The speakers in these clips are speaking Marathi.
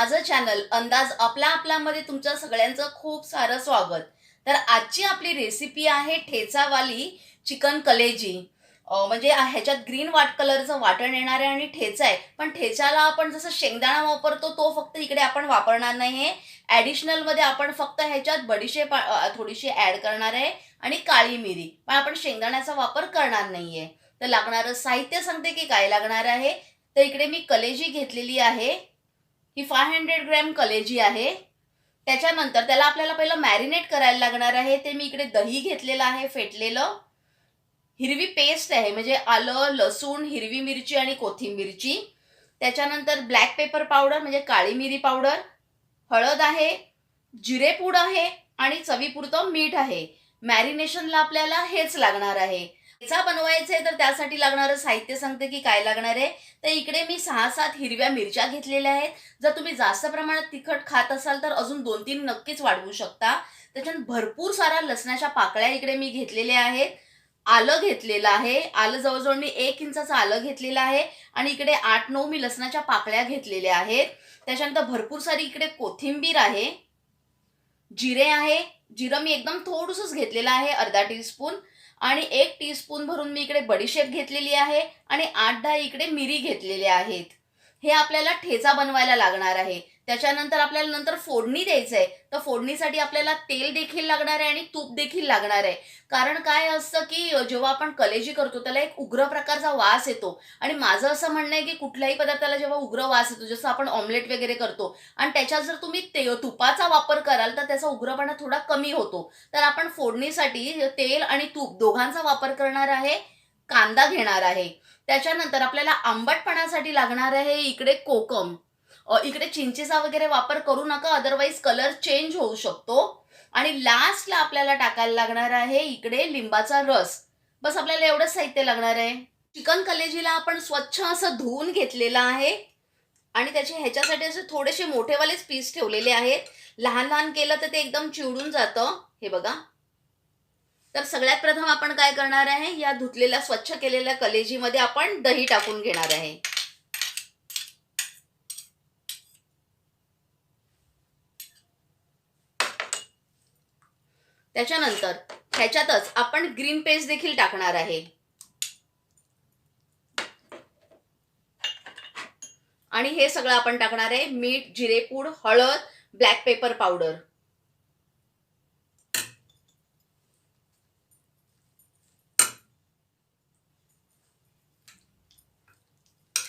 माझं चॅनल अंदाज आपला आपल्यामध्ये तुमच्या सगळ्यांचं खूप सारं स्वागत. तर आजची आपली रेसिपी आहे ठेचावाली चिकन कलेजी. म्हणजे ह्याच्यात ग्रीन वाट कलरचं वाटण येणार आहे आणि ठेचा आहे. पण ठेचाला आपण जसं शेंगदाणा वापरतो तो फक्त इकडे आपण वापरणार नाही आहे ॲडिशनलमध्ये आपण फक्त ह्याच्यात बडीशेप थोडीशी ॲड करणार आहे आणि काळी मिरी. पण आपण शेंगदाण्याचा वापर करणार नाही आहे तर लागणारं साहित्य सांगते की काय लागणार आहे? तर इकडे मी कलेजी घेतलेली आहे. ही फाय हंड्रेड ग्रॅम कलेजी आहे. त्याच्यानंतर त्याला आपल्याला पहिलं मॅरिनेट करायला लागणार आहे. ते मी इकडे दही घेतलेलं आहे फेटलेलं. हिरवी पेस्ट आहे म्हणजे आलं लसूण हिरवी मिरची आणि कोथिंबीरची त्याच्यानंतर ब्लॅक पेपर पावडर म्हणजे काळी मिरी पावडर हळद आहे जिरेपूड आहे आणि चवीपुरतं मीठ आहे. मॅरिनेशनला आपल्याला हेच लागणार आहे. ठेचा बनवायचे तर त्यासाठी लागणारं साहित्य सांगते की काय लागणार आहे. तर इकडे मी सहा सात हिरव्या मिरच्या घेतलेल्या आहेत. जर तुम्ही जास्त प्रमाणात तिखट खात असाल तर अजून दोन तीन नक्कीच वाढवू शकता. त्याच्यात भरपूर सारा लसणाच्या पाकळ्या इकडे मी घेतलेल्या आहेत. आलं घेतलेलं आहे. आलं जवळजवळ मी एक इंचाचं आलं घेतलेलं आहे. आणि इकडे आठ नऊ मी लसणाच्या पाकळ्या घेतलेल्या आहेत. त्याच्यानंतर भरपूर सारी इकडे कोथिंबीर आहे. जिरे आहे. जिरं मी एकदम थोडंसंच घेतलेलं आहे अर्धा टीस्पून. आणि एक टीस्पून भरून मी इकडे बडीशेप घेतलेली आहे आणि आठ दहा इकडे मिरी घेतलेले आहेत. हे आपल्याला ठेचा बनवायला लागणार आहे. त्याच्यानंतर आपल्याला नंतर फोडणी द्यायचं आहे तर फोडणीसाठी आपल्याला तेल देखील लागणार आहे आणि तूप देखील लागणार आहे. कारण काय असतं की जेव्हा आपण कलेजी करतो त्याला एक उग्र प्रकारचा वास येतो. आणि माझं असं म्हणणं आहे की कुठल्याही पदार्थाला जेव्हा उग्र वास येतो जसं आपण ऑमलेट वगैरे करतो आणि त्याच्यात जर तुम्ही ते तुपाचा वापर कराल तर त्याचा उग्रपणा थोडा कमी होतो. तर आपण फोडणीसाठी तेल आणि तूप दोघांचा वापर करणार आहे कांदा घेणार आहे. त्याच्यानंतर आपल्याला आंबटपणासाठी लागणार आहे इकडे कोकम. इकडे चिंचेचा वगैरे वापर करू नका अदरवाईज कलर चेंज होऊ शकतो. आणि लास्टला आपल्याला टाकायला लागणार आहे इकडे लिंबाचा रस. बस आपल्याला एवढंच साहित्य लागणार आहे. चिकन कलेजीला आपण स्वच्छ असं धुवून घेतलेलं आहे. आणि त्याचे ह्याच्यासाठी असे थोडेसे मोठेवालेच पीस ठेवलेले आहेत. लहान लहान केलं तर ते एकदम चिवडून जातं. हे बघा. तर सगळ्यात प्रथम आपण काय करणार आहे? या धुतलेल्या स्वच्छ केलेल्या कलेजीमध्ये आपण दही टाकून घेणार आहे. त्याच्यानंतर ह्याच्यातच आपण ग्रीन पेस्ट देखील टाकणार आहे. आणि हे सगळं आपण टाकणार आहे मीठ जिरेपूड हळद ब्लॅक पेपर पावडर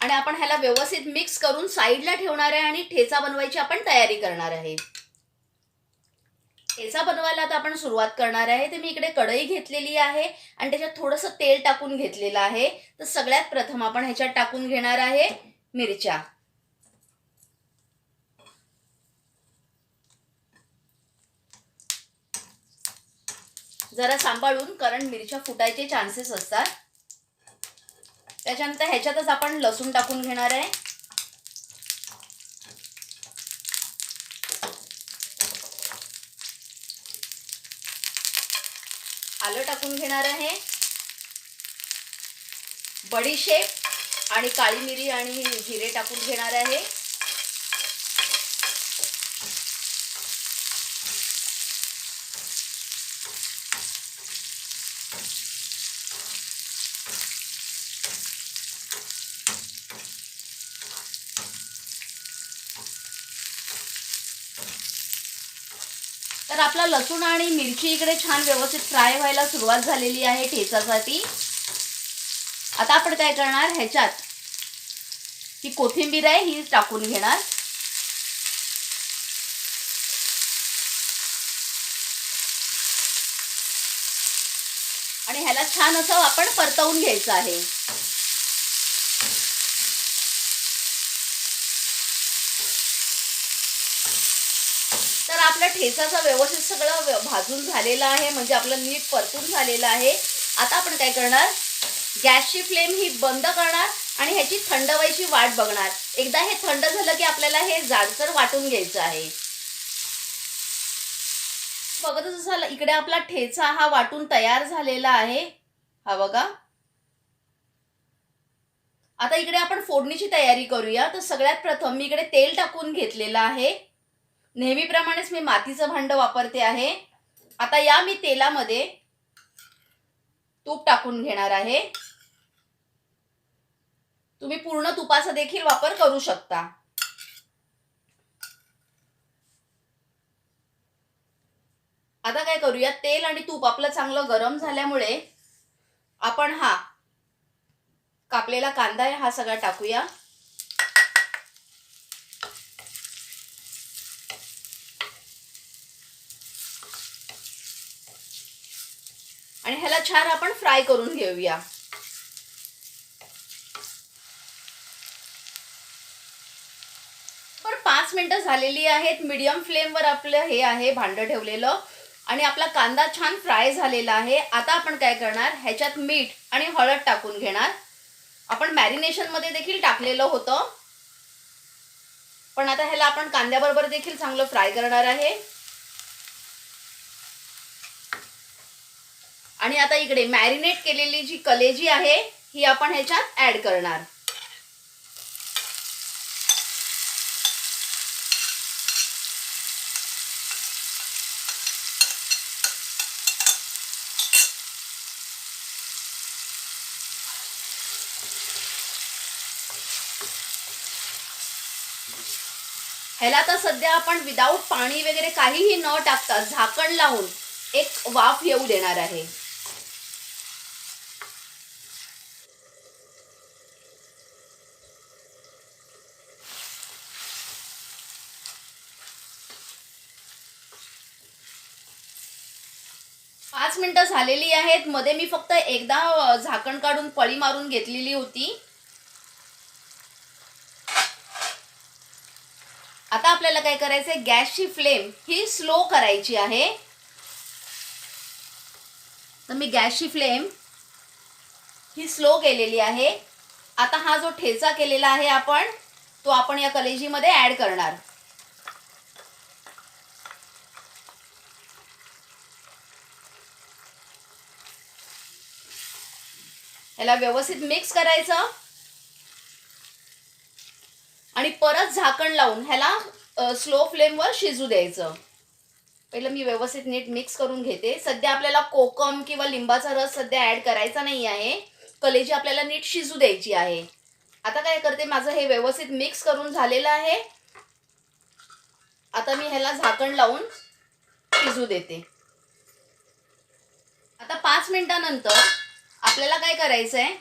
आणि आपण ह्याला व्यवस्थित मिक्स करून साईडला ठेवणार आहे आणि ठेचा बनवायची आपण तयारी करणार आहे. ठेचा बनवायला आता आपण सुरुवात करणार आहे. ते मी इकडे कढई घेतलेली आहे आणि त्याच्यात थोडंसं तेल टाकून घेतलेलं आहे. तर सगळ्यात प्रथम आपण ह्याच्यात टाकून घेणार आहे मिरच्या. जरा सांभाळून कारण मिरच्या फुटायचे चान्सेस असतात. त्याच्यानंतर ह्याच्यातच आपण लसूण टाकून घेणार आहे. आलं टाकून घेणार आहे. बडीशेप आणि काळी मिरी आणि जिरे टाकून घेणार आहे. तर आपला लसूण आणि मिरची इकडे छान व्यवस्थित फ्राय व्हायला सुरुवात झालेली आहे ठेचासाठी. आता आपण काय करणार ह्याच्यात ही कोथिंबीर आहे ही टाकून घेणार. आणि ह्याला छान असं आपण परतवून घ्यायचं आहे तर आपलं ठेचाचा व्यवस्थित सगळं भाजून झालेलं आहे म्हणजे आपलं नीट परतून झालेलं आहे. आता आपण काय करणार? गॅसची फ्लेम ही बंद करणार आणि ह्याची थंड व्हायची वाट बघणार. एकदा हे थंड झालं की आपल्याला हे जाडसर वाटून घ्यायचं आहे. बघतच असाल इकडे आपला ठेचा हा वाटून तयार झालेला आहे. हा बघा. आता इकडे आपण फोडणीची तयारी करूया. तर सगळ्यात प्रथम मी इकडे तेल टाकून घेतलेलं आहे. नेहमीप्रमाणेच मी मातीचं भांड वापरते आहे. आता या मी तेलामध्ये तूप टाकून घेणार आहे. तुम्ही पूर्ण तुपाचा देखील वापर करू शकता. आता काय करूया तेल आणि तूप आपलं चांगलं गरम झाल्यामुळे आपण हा कापलेला कांदा आहे हा सगळा टाकूया. आणि ह्याला छान आपण फ्राय करून घेऊया. पण पाच मिनिटं झालेली आहेत. मीडियम फ्लेमवर आपलं हे आहे भांडं ठेवलेलं. आणि आपला कांदा छान फ्राय झालेला आहे. आता आपण काय करणार? ह्याच्यात मीठ आणि हळद टाकून घेणार. आपण मॅरिनेशनमध्ये देखील टाकलेलं होतं. पण आता ह्याला आपण कांद्याबरोबर देखील चांगलं फ्राय करणार आहे. आणि आता इकडे मॅरिनेट केलेली जी कलेजी आहे ही आपण ह्याच्यात ऍड करणार. ह्याला तर सध्या आपण विदाऊट पाणी वगैरे काहीही न टाकता झाकण लावून एक वाफ येऊ देणार आहे. पाच मिनिटं झालेली आहेत. मध्ये मी फक्त एकदा झाकण काढून पळी मारून घेतलेली होती. आता आपल्याला काय करायचंय? गॅसची फ्लेम ही स्लो करायची आहे. तर मी गॅसची फ्लेम ही स्लो केलेली आहे. आता हा जो ठेचा केलेला आहे आपण तो आपण या कलेजीमध्ये ऍड करणार. ह्याला व्यवस्थित मिक्स करायचं. आणि परत झाकण लावून ह्याला स्लो फ्लेमवर शिजू द्यायचं. पहिलं मी व्यवस्थित नीट मिक्स करून घेते. सध्या आपल्याला कोकम किंवा लिंबाचा रस सध्या ऍड करायचा नाही आहे. कलेजी आपल्याला नीट शिजू द्यायची आहे. आता काय करते माझं हे व्यवस्थित मिक्स करून झालेलं आहे. आता मी ह्याला झाकण लावून शिजू देते. आता पाच मिनिटानंतर आपल्याला काय करायचं आहे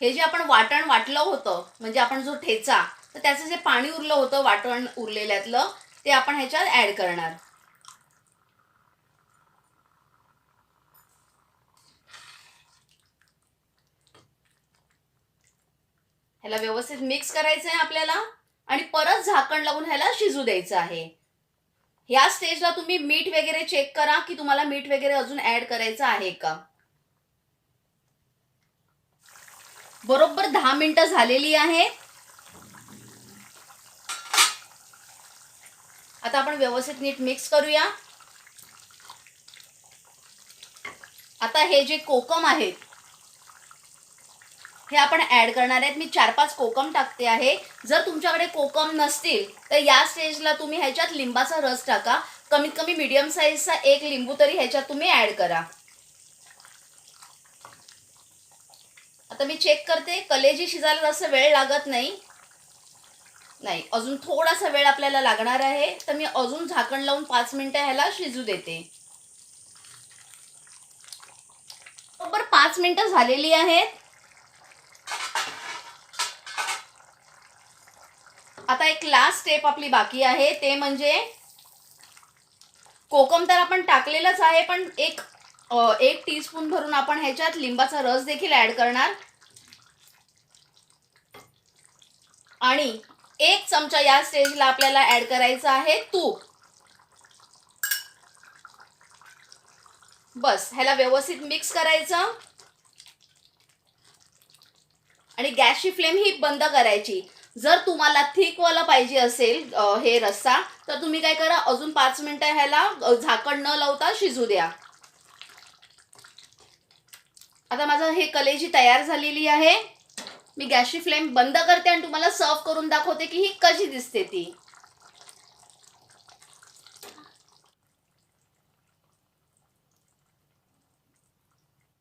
हे जे आपण वाटण वाटलं होतं म्हणजे आपण जो ठेचा तर त्याचं जे पाणी उरलं होतं वाटण उरलेल्यातलं ते आपण ह्याच्यात ऍड करणार. ह्याला व्यवस्थित मिक्स करायचं आहे आपल्याला आणि परत झाकण लावून ह्याला शिजू द्यायचं आहे. ह्या स्टेजला तुम्ही मीठ वगैरे चेक करा की तुम्हाला मीठ वगैरे अजून ऍड करायचं आहे का? बरोबर दहा मिनिटं झालेली आहे. आता आपण व्यवस्थित नीट मिक्स करूया. आता हे जे कोकम आहेत हे आपण ॲड करणार आहेत. मी चार पाच कोकम टाकते आहे. जर तुमच्याकडे कोकम नसतील तर या स्टेजला तुम्ही ह्याच्यात लिंबाचा रस टाका. कमीत कमी मीडियम साईजचा एक लिंबू तरी ह्याच्यात तुम्ही ऍड करा. आता मी चेक करते. कलेजी शिजायला जास्त वेळ लागत नाही. नाही अजून थोडासा वेळ आपल्याला लागणार आहे. तर मी अजून झाकण लावून पाच मिनिटं ह्याला शिजू देते. बरोबर पाच मिनिटं झालेली आहेत. आता एक लास्ट स्टेप आपली बाकी आहे. ते म्हणजे कोकम तर आपण टाकलेलंच आहे पण एक एक टीस्पून भरून आपण ह्याच्यात लिंबाचा रस देखील ऍड करणार. आणि एक चमचा या स्टेजला आपल्याला ऍड करायचं आहे तूप. बस ह्याला व्यवस्थित मिक्स करायचं. आणि गॅसची फ्लेम ही बंद करायची. जर तुम्हाला थिकवाला पाहिजे असेल हे रस्सा तर तुम्ही काय करा अजून पाच मिनिटं ह्याला झाकण न लावता शिजू द्या. आता माझं हे कलेजी तयार झालेली आहे. मी गॅसची फ्लेम बंद करते आणि तुम्हाला सर्व करून दाखवते की ही कशी दिसते ती.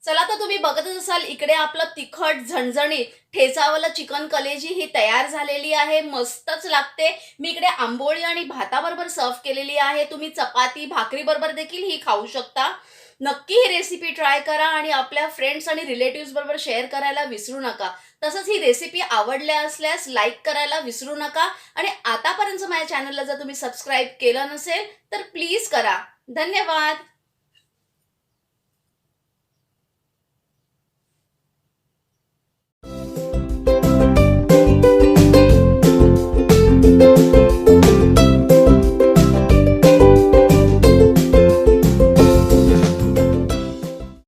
चला तर तुम्ही बघतच असाल इकडे आपलं तिखट झणझणीत ठेचावाला चिकन कलेजी ही तयार झालेली आहे मस्तच लागते. मी इकडे आंबोळी आणि भाताबरोबर सर्व केलेली आहे. तुम्ही चपाती भाकरी बरोबर देखील ही खाऊ शकता. नक्की ही रेसिपी ट्राय करा आणि आपल्या फ्रेंड्स आणि रिलेटिव्ह बरोबर शेअर करायला विसरू नका. तसंच ही रेसिपी आवडल्या असल्यास लाईक करायला विसरू नका. आणि आतापर्यंत माझ्या चॅनलला जर तुम्ही सबस्क्राईब केलं नसेल तर प्लीज करा. धन्यवाद!